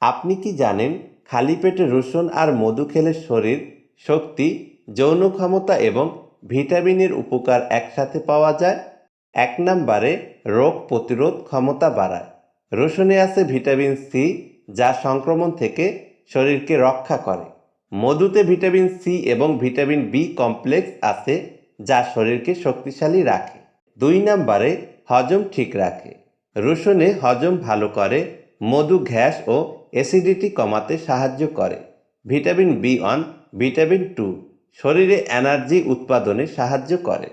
আপনি কি জানেন খালি পেটে রসুন আর মধু খেলে শরীর শক্তি, যৌন ক্ষমতা এবং ভিটামিনের উপকার একসাথে পাওয়া যায়? এক নম্বরে, রোগ প্রতিরোধ ক্ষমতা বাড়ায়। রসুনে আছে ভিটামিন সি, যা সংক্রমণ থেকে শরীরকে রক্ষা করে। মধুতে ভিটামিন সি এবং ভিটামিন বি কমপ্লেক্স আছে, যা শরীরকে শক্তিশালী রাখে। দুই নম্বরে, হজম ঠিক রাখে। রসুনে হজম ভালো করে, মধু, গ্যাস ও অ্যাসিডিটি কমাতে সাহায্য করে। Vitamin B one, vitamin two শরীরে এনার্জি উৎপাদনে সাহায্য করে।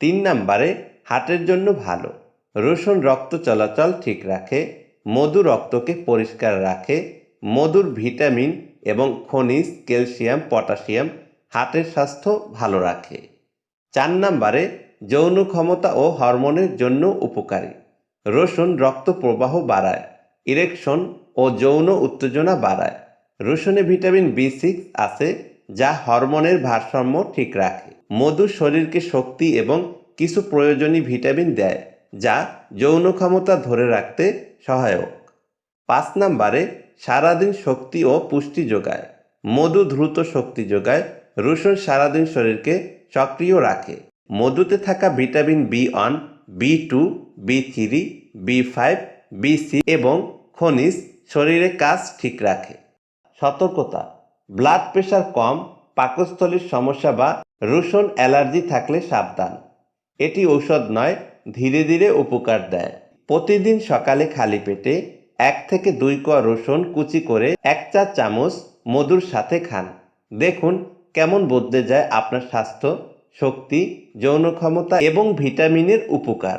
তিন নম্বরে হার্টের জন্য ভালো। রসুন রক্ত চলাচল ঠিক রাখে, মধু রক্তকে পরিষ্কার রাখে, মধুর ভিটামিন এবং খনিজ, ক্যালসিয়াম, পটাশিয়াম হার্টের স্বাস্থ্য ভালো রাখে। চার নম্বরে, যৌন ক্ষমতা ও হরমোনের জন্য উপকারী। রসুন রক্ত প্রবাহ বাড়ায়, ইরেকশন ও যৌন উত্তেজনা বাড়ায়। রসুনে ভিটামিন বি সিক্স আছে, যা হরমোনের ভারসাম্য ঠিক রাখে। মধু শরীরকে শক্তি এবং কিছু প্রয়োজনীয় ভিটামিন দেয়, যা যৌন ক্ষমতা ধরে রাখতে সহায়ক। পাঁচ নম্বরে, সারাদিন শক্তি ও পুষ্টি যোগায়। মধু দ্রুত শক্তি যোগায় রসুন সারাদিন শরীরকে সক্রিয় রাখে। মধুতে থাকা vitamin B one B two B three B five B C এবং খনিজ শরীরে কাজ ঠিক রাখে। সতর্কতা ব্লাড প্রেশার কম, পাকস্থলীর সমস্যা বা রসুন অ্যালার্জি থাকলে সাবধান। এটি ঔষধ নয়, ধীরে ধীরে উপকার দেয়। প্রতিদিন সকালে খালি পেটে এক থেকে দুই কোয়া রসুন কুচি করে এক চা চামচ মধুর সাথে খান। দেখুন কেমন বদলে যায় আপনার স্বাস্থ্য, শক্তি যৌন ক্ষমতা এবং ভিটামিনের উপকার।